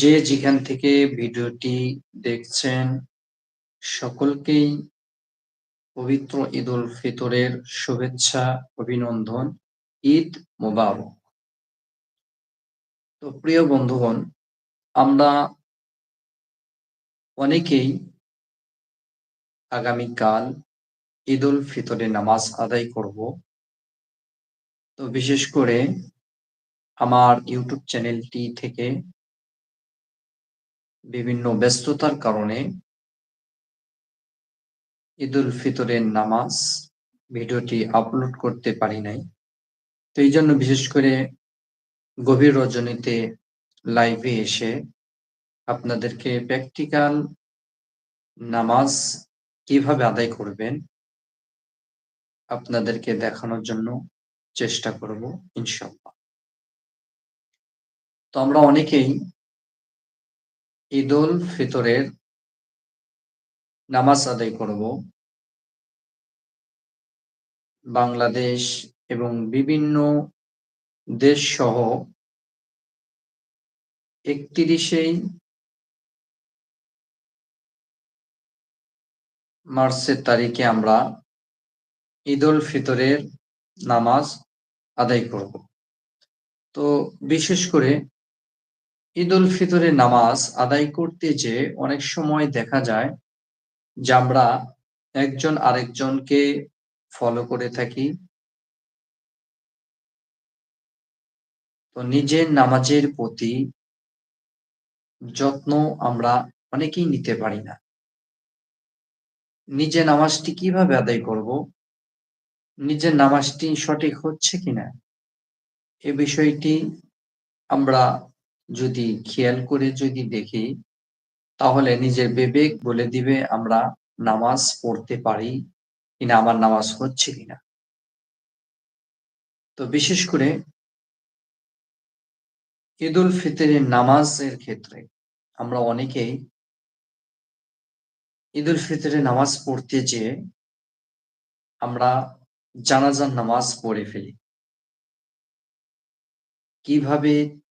যে যেখান থেকে ভিডিওটি দেখছেন, সকলকেই পবিত্র ঈদ উল ফিতরের শুভেচ্ছা, অভিনন্দন, ঈদ মোবারক। তো প্রিয় বন্ধুগণ, আমরা অনেকেই আগামীকাল ঈদ উল ফিতরের নামাজ আদায় করব। তো বিশেষ করে আমার ইউটিউব চ্যানেলটি থেকে বিভিন্ন ব্যস্ততার কারণে ঈদুল ফিতরের নামাজ ভিডিওটি আপলোড করতে পারি নাই। তো এই জন্য বিশেষ করে গভীর রজনীতে লাইভে এসে আপনাদেরকে প্র্যাকটিক্যাল নামাজ কীভাবে আদায় করবেন আপনাদেরকে দেখানোর জন্য চেষ্টা করব ইনশাল্লাহ তো আমরা অনেকেই ঈদ উল ফিতরের নামাজ আদায় করব। বাংলাদেশ এবং বিভিন্ন দেশ সহ একত্রিশেই মার্চের তারিখে আমরা ঈদ উল ফিতরের নামাজ আদায় করব। তো বিশেষ করে ঈদ উল ফিতরের নামাজ আদায় করতে যে অনেক সময় দেখা যায় যে আমরা একজন আরেকজনকে ফলো করে থাকি। তো নিজের নামাজের প্রতি যত্ন আমরা অনেকেই নিতে পারি না। নিজে নামাজটি কীভাবে আদায় করব? নিজের নামাজটি সঠিক হচ্ছে কিনা? এ বিষয়টি আমরা যদি খেয়াল করে যদি দেখি, তাহলে নিজের বিবেক বলে দিবে, আমরা নামাজ পড়তে পারি কিনা, আমার নামাজ হচ্ছে কিনা? তো বিশেষ করে ঈদ উল ফিতরের নামাজের ক্ষেত্রে আমরা অনেকেই ঈদ উল ফিতরের নামাজ পড়তে যেয়ে আমরা জানাজার নামাজ পড়ে ফেলি। কীভাবে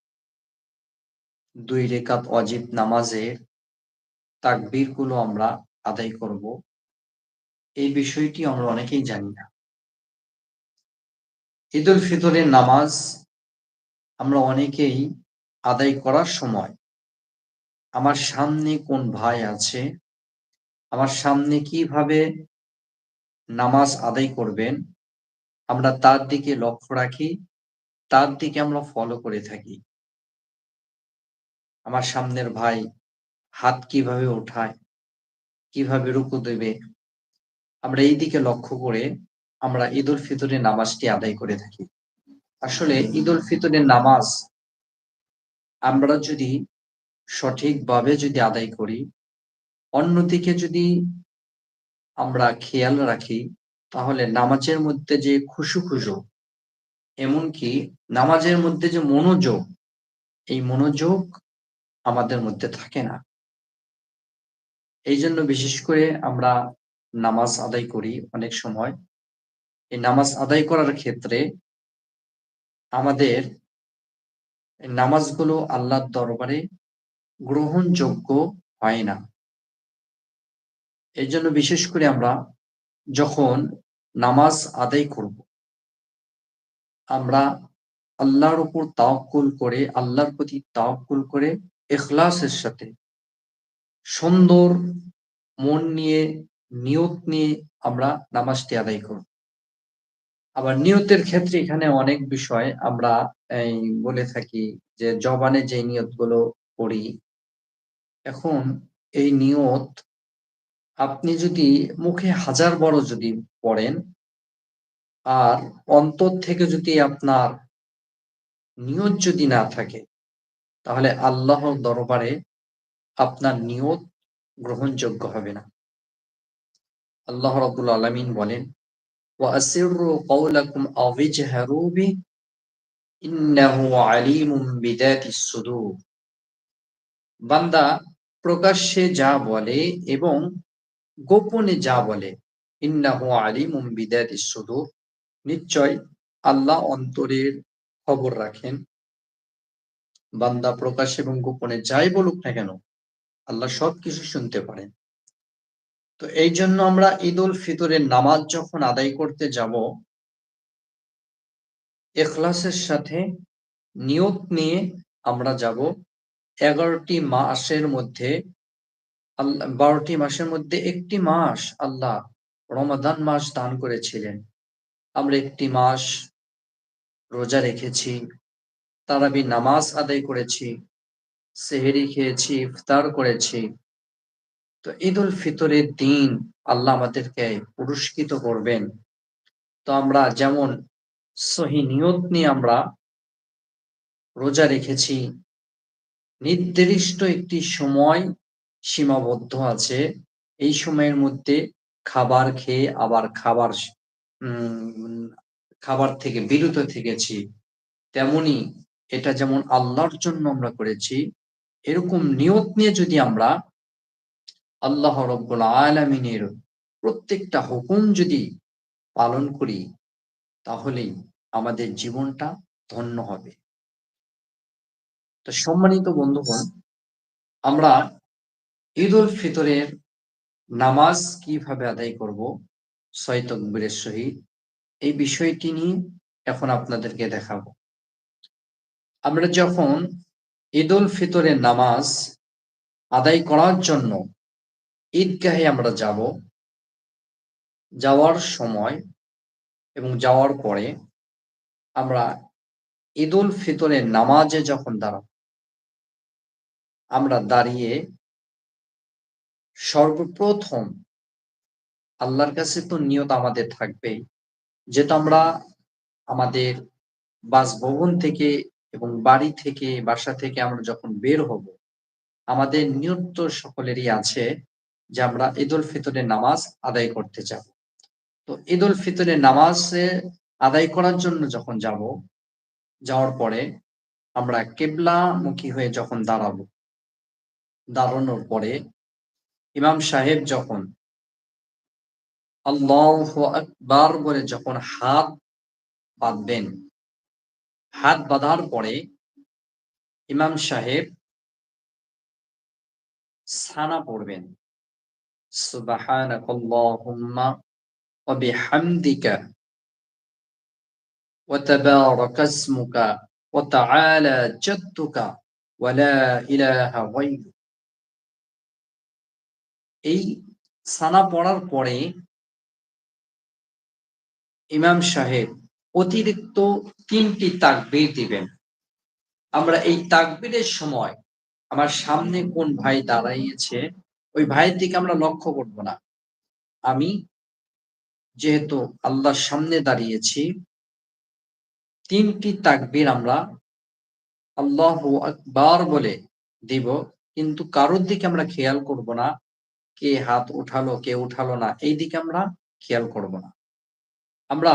দুই রেখাত অজিব নামাজের তাকবীরগুলো আমরা আদায় করব। এই বিষয়টি আমরা অনেকেই জানি না। ঈদ উল ফিতরের নামাজ আমরা অনেকেই আদায় করার সময়, আমার সামনে কোন ভাই আছে, আমার সামনে কীভাবে নামাজ আদায় করবেন, আমরা তার দিকে লক্ষ্য রাখি, তার দিকে আমরা ফলো করে থাকি। আমার সামনের ভাই হাত কীভাবে ওঠায়, কীভাবে রুকু দেবে? আমরা এই দিকে লক্ষ্য করে আমরা ঈদ উল ফিতরের নামাজটি আদায় করে থাকি। আসলে ঈদ উল ফিতরের নামাজ আমরা যদি সঠিকভাবে যদি আদায় করি, অন্যদিকে যদি আমরা খেয়াল রাখি, তাহলে নামাজের মধ্যে যে খুশু খুশু, এমনকি নামাজের মধ্যে যে মনোযোগ, এই মনোযোগ আমাদের মধ্যে থাকে না। এই জন্য বিশেষ করে আমরা নামাজ আদায় করি অনেক সময়। এই নামাজ আদায় করার ক্ষেত্রে আমাদের নামাজগুলো আল্লাহর দরবারে গ্রহণযোগ্য হয় না। এই জন্য বিশেষ করে আমরা যখন নামাজ আদায় করব, আমরা আল্লাহর উপর তাওকুল করে, আল্লাহর প্রতি তাওকুল করে এখলাসের সাথে। সুন্দর মন নিয়ে, নিয়ত নিয়ে আমরা নামাজটি আদায় করব। আবার নিয়তের ক্ষেত্রে এখানে অনেক বিষয় আমরা, এই, বলে থাকি যে জবানে যে নিয়তগুলো করি এখন এই নিয়ত আপনি যদি মুখে হাজার বড় যদি পড়েন, আর অন্তর থেকে যদি আপনার নিয়ত যদি না থাকে তাহলে আল্লাহর দরবারে আপনার নিয়ত গ্রহণযোগ্য হবে না। আল্লাহ রবুল আলমিন বলেন বান্দা প্রকাশ্যে যা বলে এবং গোপনে যা বলে, ইন্নাহু আলী মুম্বিদ নিশ্চয় আল্লাহ অন্তরের খবর রাখেন। বান্দা প্রকাশ এবং গোপনে যাই বলুক না কেন, আল্লাহ সব কিছু শুনতে পারেন। তো এই জন্য আমরা ঈদ উল ফিতরের নামাজ যখন আদায় করতে যাব, এখলাসের সাথে নিয়ত নিয়ে আমরা যাব এগারোটি মাসের মধ্যে, আল্লাহ, বারোটি মাসের মধ্যে একটি মাস আল্লাহ রমাদান মাস দান করেছিলেন। আমরা একটি মাস রোজা রেখেছি তারাবি নামাজ আদায় করেছি, সেহেরি খেয়েছি, ইফতার করেছি। তো ঈদ উল ফিতরের দিন আল্লাহ আমাদেরকে পুরস্কৃত করবেন। তো আমরা যেমন সহি নিয়ত নিয়ে আমরা রোজা রেখেছি, নির্দিষ্ট একটি সময় সীমাবদ্ধ আছে। এই সময়ের মধ্যে খাবার খেয়ে আবার খাবার খাবার থেকে বিরত থেকেছি। তেমনি এটা যেমন আল্লাহর জন্য আমরা করেছি, এরকম নিয়ত নিয়ে যদি আমরা আল্লাহ রব্বুল আলমিনের প্রত্যেকটা হুকুম যদি পালন করি, তাহলেই আমাদের জীবনটা ধন্য হবে। তো সম্মানিত বন্ধুগণ, আমরা ঈদ উল ফিতরের নামাজ কীভাবে আদায় করব ছয় তকবীরের সহিত, এই বিষয়টি নিয়ে এখন আপনাদেরকে দেখাবো। আমরা যখন ঈদ উল ফিতরের নামাজ আদায় করার জন্য ঈদগাহে আমরা যাব, যাওয়ার সময় এবং যাওয়ার পরে আমরা ঈদ উল ফিতরের নামাজে যখন দাঁড়াব, আমরা দাঁড়িয়ে সর্বপ্রথম আল্লাহর কাছে তো নিয়ত আমাদের থাকবেই, যেহেতু আমরা আমাদের বাসভবন থেকে এবং বাড়ি থেকে, বাসা থেকে আমরা যখন বের হব, আমাদের নিয়ত সকলেরই আছে যে আমরা ঈদ উল ফিতরের নামাজ আদায় করতে যাব। তো ঈদ উল ফিতরের নামাজে আদায় করার জন্য যখন যাব, যাওয়ার পরে আমরা কেবলামুখী হয়ে যখন দাঁড়াবো, দাঁড়ানোর পরে ইমাম সাহেব যখন আল্লাহ আকবার বলে যখন হাত বাঁধবেন হাত বাঁধার পরে ইমাম সাহেব সানা পড়বেন সুবহানাকাল্লাহুম্মা ওয়া বিহামদিকা ওয়া তাবারাকা ইসমুকা ওয়া তাআলা জাদ্দুকা ওয়া লা ইলাহা গায়রুক এই সানা পড়ার পরে ইমাম সাহেব অতিরিক্ত তিনটি তাকবির দিবেন। আমরা এই তাকবীরের সময় আমার সামনে কোন ভাই দাঁড়াইয়েছে, ওই ভাইয়ের দিকে আমরা লক্ষ্য করব না। আমি যেহেতু আল্লাহর সামনে দাঁড়িয়েছি, তিনটি তাকবির আমরা আল্লাহ আকবার বলে দিব, কিন্তু কারোর দিকে আমরা খেয়াল করব না, কে হাত উঠালো, কে উঠালো না, এই দিকে আমরা খেয়াল করব না। আমরা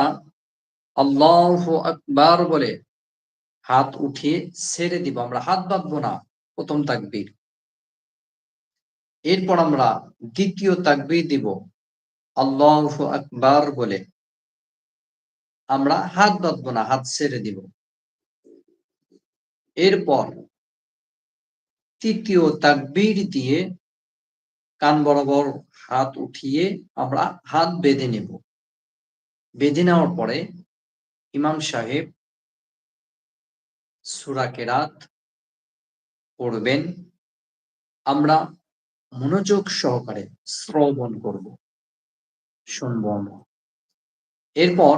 আল্লাহ আকবার বলে হাত উঠিয়ে ছেড়ে দিব। আমরা হাত বাঁধবো না, প্রথম তাকবীর। এরপর আমরা দ্বিতীয় তাকবির দিব, আল্লাহ আকবার বলে। আমরা হাত বাঁধবো না, হাত ছেড়ে দিব। এরপর তৃতীয় তাকবির দিয়ে কান বরাবর হাত উঠিয়ে আমরা হাত বেঁধে নেব। বেঁধে নেওয়ার পরে ইমাম সাহেব সুরা কেরাত পড়বেন। আমরা মনোযোগ সহকারে শ্রবণ করব। শুনব আমরা। এরপর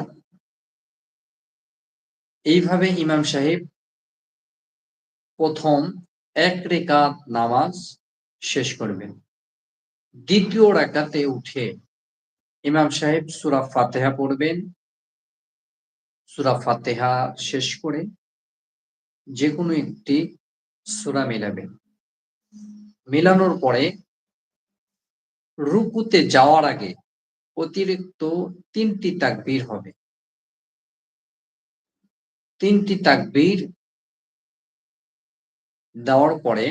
এইভাবে ইমাম সাহেব প্রথম এক রেখাত নামাজ শেষ করবেন। দ্বিতীয় রাকাতে উঠে ইমাম সাহেব সুরা ফাতেহা পড়বেন। সুরা ফাতেহা শেষ করে যে কোনো একটি সুরা মেলাবেন মেলানোর পরে রুকুতে যাওয়ার আগে অতিরিক্ত তিনটি তাকবীর হবে। তিনটি তাকবীর দেওয়ার পরে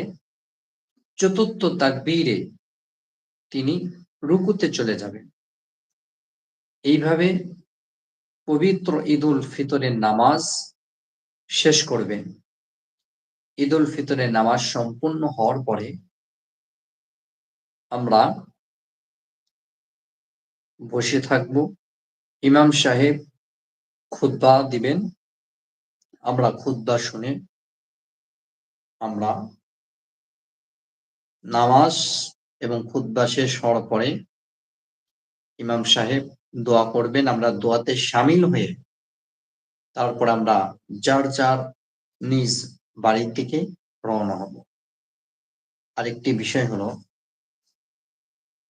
চতুর্থ তাকবীরে তিনি রুকুতে চলে যাবেন। এইভাবে পবিত্র ঈদুল ফিতরের নামাজ শেষ করবেন। ঈদ উল ফিতরের নামাজ সম্পূর্ণ হওয়ার পরে আমরা বসে থাকব। ইমাম সাহেব খুদ্া দিবেন। আমরা খুদ্া শুনে আমরা নামাজ এবং খুদ্া শেষ হওয়ার পরে ইমাম সাহেব দোয়া করবেন, আমরা দোয়াতে সামিল হয়ে তারপর আমরা যার যার নিজ বাড়ির দিকে রওনা হব। আরেকটি বিষয় হলো,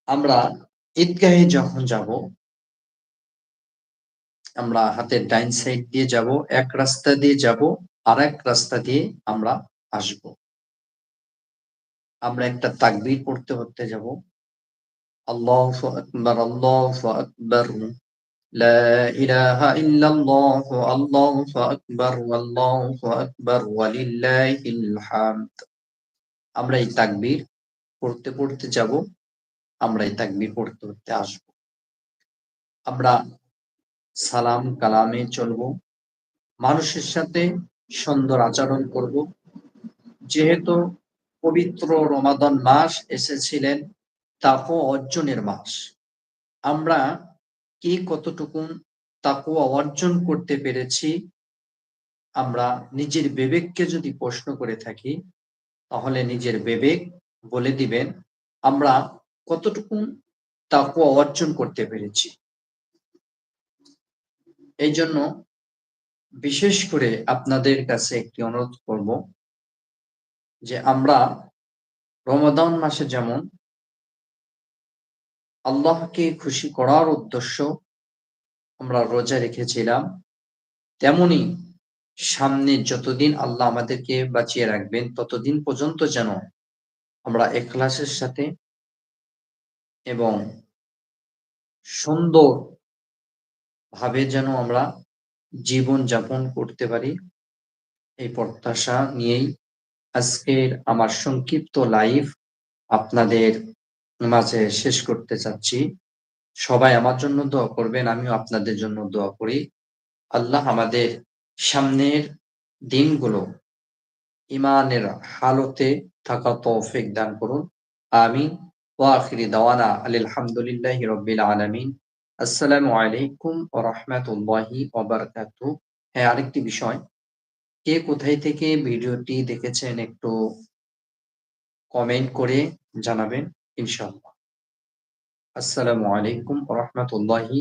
আমরা ঈদগাহে যখন যাব, আমরা হাতের ডাইন সাইড দিয়ে যাব, এক রাস্তা দিয়ে যাব, আর এক রাস্তা দিয়ে আমরা আসব। আমরা একটা তাকবির পড়তে পড়তে যাব আল্লাহ আকবর আল্লাহ আকবর لا إله إلا الله الله أكبر والله أكبر ولله الحمد আমরা এই তাকবীর পড়তে পড়তে যাব আমরা এই তাকবীর পড়তে পড়তে আসব আমরা সালাম কালামে চলব মানুষের সাথে সুন্দর আচরণ করব যেহেতু পবিত্র রমাদন মাস এসেছিলেন তাকো অর্জনের মাস। আমরা কে কতটুকু তাকো অর্জন করতে পেরেছি, আমরা নিজের বিবেককে যদি প্রশ্ন করে থাকি, তাহলে নিজের বিবেক বলে দিবেন, আমরা কতটুকু তাকু অর্জন করতে পেরেছি। এই জন্য বিশেষ করে আপনাদের কাছে একটি অনুরোধ করব যে আমরা রমাদান মাসে যেমন আল্লাহকে খুশি করার উদ্দেশ্য আমরা রোজা রেখেছিলাম। তেমনি সামনে যতদিন আল্লাহ আমাদেরকে বাঁচিয়ে রাখবেন, ততদিন পর্যন্ত যেন আমরা এখলাসের সাথে এবং সুন্দর ভাবে যেন আমরা জীবন যাপন করতে পারি, এই প্রত্যাশা নিয়েই আজকের আমার সংক্ষিপ্ত লাইভ আপনাদের মাঝে শেষ করতে চাচ্ছি। সবাই আমার জন্য দোয়া করবেন, আমিও আপনাদের জন্য দোয়া করি। আল্লাহ আমাদের সামনের দিনগুলো ইমানের হালতে থাকা তৌফিক দান করুন। আমি ওয়াখিরি দাওয়ানা আলহামদুলিল্লাহ রবিল আলমিন। আসসালামু আলাইকুম ও রহমতুল্লাহি হ্যাঁ আরেকটি বিষয়। কে কোথায় থেকে ভিডিওটি দেখেছেন একটু কমেন্ট করে জানাবেন। ইনশাআল্লাহ আসসালামু আলাইকুম ও রহমতুল্লাহি